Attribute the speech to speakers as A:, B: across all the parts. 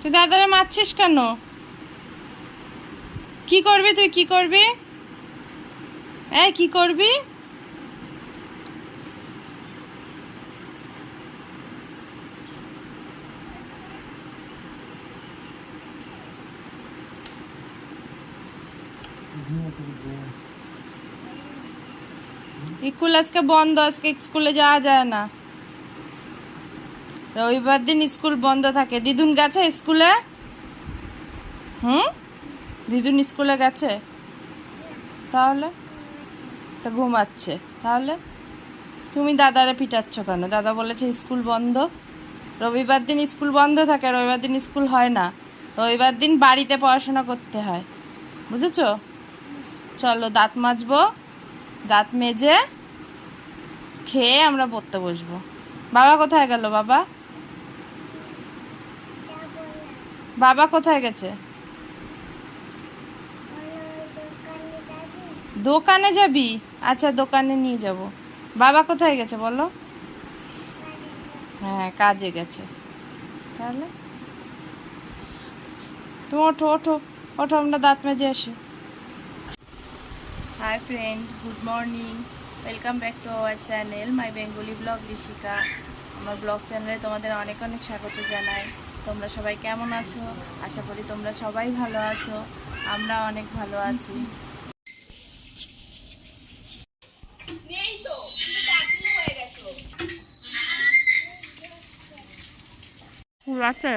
A: তুই দাদারে মারছিস কেন? কি করবি তুই? কি করবি? এ কি করবি? স্কুল আজকে বন্ধ, আজকে স্কুলে যাওয়া যায় না। রবিবার দিন স্কুল বন্ধ থাকে। দিদুন গেছে স্কুলে? হুম? দিদুন স্কুলে গেছে? তাহলে? তা ঘুমাচ্ছে। তাহলে? তুমি দাদারে পিটাচ্ছ কেন? দাদা বলেছে স্কুল বন্ধ। রবিবার দিন স্কুল বন্ধ থাকে, রবিবার দিন স্কুল হয় না। রবিবার দিন বাড়িতে পড়াশোনা করতে হয়। বুঝেছ? চলো দাঁত মাজবো, দাঁত মেজে খেয়ে আমরা পড়তে বসবো। বাবা কোথায় গেল বাবা? বাবা কোথায় গেছে? দোকানে যাবি? আচ্ছা দোকানে নিয়ে যাব। বাবা কোথায় গেছে বলো? হ্যাঁ কাজে গেছে। তাহলে? তুমি ওঠো ওঠো ওঠো, আমরা দাঁত মেজে আসি। Hi friend good morning welcome back to our channel my Bengali blog Rishika আমার ব্লগ চ্যানেলে তোমাদের অনেক অনেক স্বাগত জানাই। তোমরা সবাই কেমন আছো? আশা করি তোমরা সবাই ভালো আছো। আমরা অনেক ভালো আছি। আছে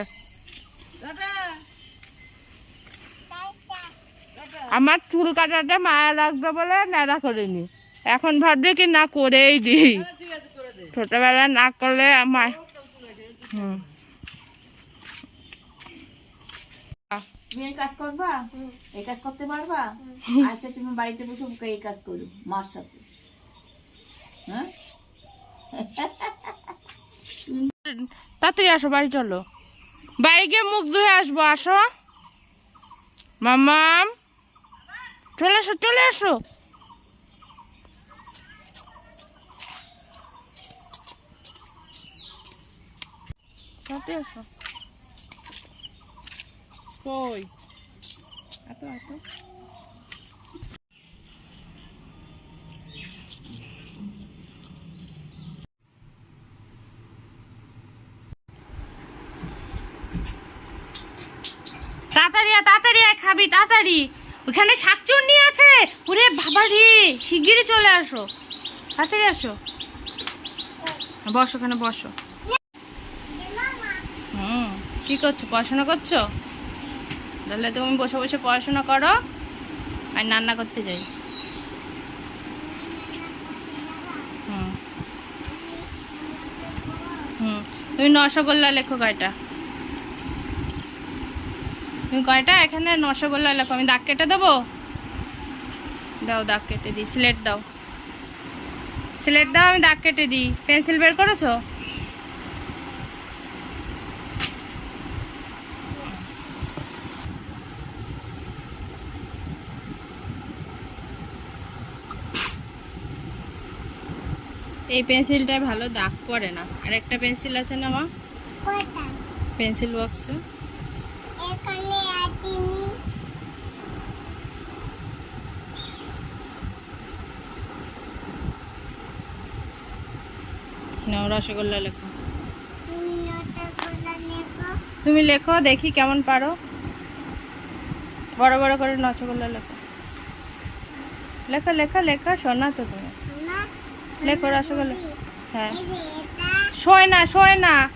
A: আমার চুল কাটাটা মায়া লাগবে বলে নেড়া করিনি। এখন ভাবছি কি না করেই দিই। ছোটবেলা না করলে আমার হুম।
B: তুমি কাজ করবা? এই কাজ করতে পারবা? আচ্ছা তুমি বাড়িতে বসে বসে এই কাজ করো মার সাথে। হ্যাঁ?
A: তাড়াতাড়ি আসো বাড়ি চলো। বাড়ি গিয়ে মুখ ধুয়ে আসব আসো। মামাম চলে আসো চলে আসো। তাড়াতাড়ি এসো কই? এত এত তাড়াতাড়ি তাড়াতাড়ি খাবি, তাড়াতাড়ি। ওখানে শাকচুন্নি আছে। ওরে বাবা রে, শিগগিরই চলে আসো। তাড়াতাড়ি আসো। বসো, ওখানে বসো। হুম, কি করছ? পড়াশোনা করছ? তাহলে তুমি বসে বসে পড়াশোনা করো আর রান্না করতে যাই। হুম। হুম। তুমি রসগোল্লা লেখো কয়টা? তুমি কয়টা? এখানে রসগোল্লা লেখো। আমি দাগ কেটে দেবো? দাও, দাগ কেটে দিই। স্লেট দাও। স্লেট দাও, আমি দাগ কেটে দিই। পেন্সিল বের করেছ? এই পেন্সিলটায় ভালো দাগ পড়ে না। আর একটা পেন্সিল আছে না মা? পেন্সিল বক্সে। নাও রসগোল্লা লেখো।
C: তুমি
A: লেখো। দেখি কেমন পারো। বড় বড় করে রসগোল্লা লেখো। লেখো লেখো লেখো শোনা তো তুমি। লেখো রসগোল্লা হ্যাঁ। শোয় না শোয় না।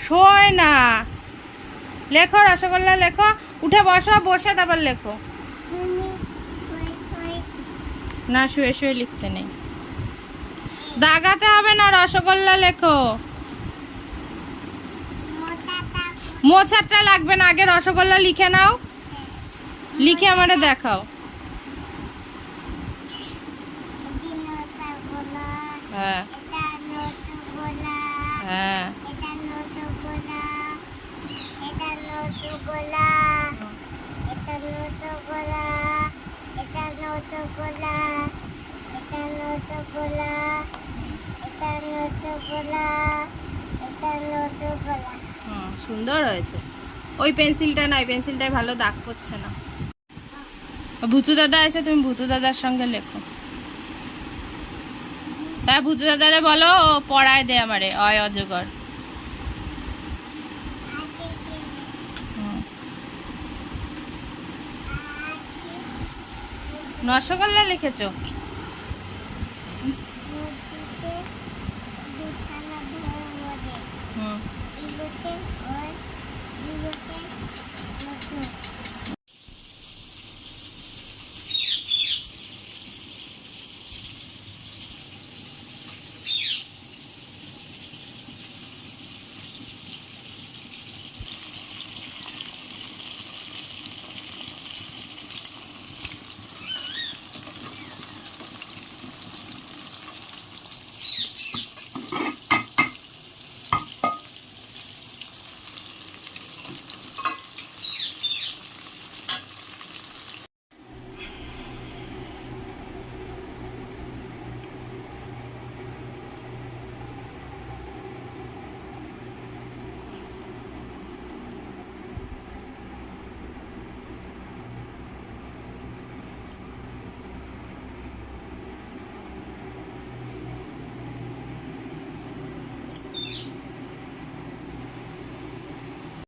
A: শোয় না। লেখো, রসগোল্লা লেখো। উঠে বসো, বসে তারপর লেখো। না, শুয়ে শুয়ে লিখতে নেই। দাগাতে হবে না, রসগোল্লা লেখো।
C: মোটা
A: মোছারটা লাগবে না, আগে রসগোল্লা লিখে নাও। লিখে আমারে দেখাও। হ্যাঁ। হ্যাঁ। সুন্দর হয়েছে। ওই পেন্সিলটা নয় পেন্সিলটায় ভালো দাগ করছে না। ভুতু দাদা আছে তুমি ভুতু দাদার সঙ্গে লেখো। তা দাদা দাদারে বলো পড়ায় দে আমারে অয় অজগর। রসগোল্লা লিখেছো?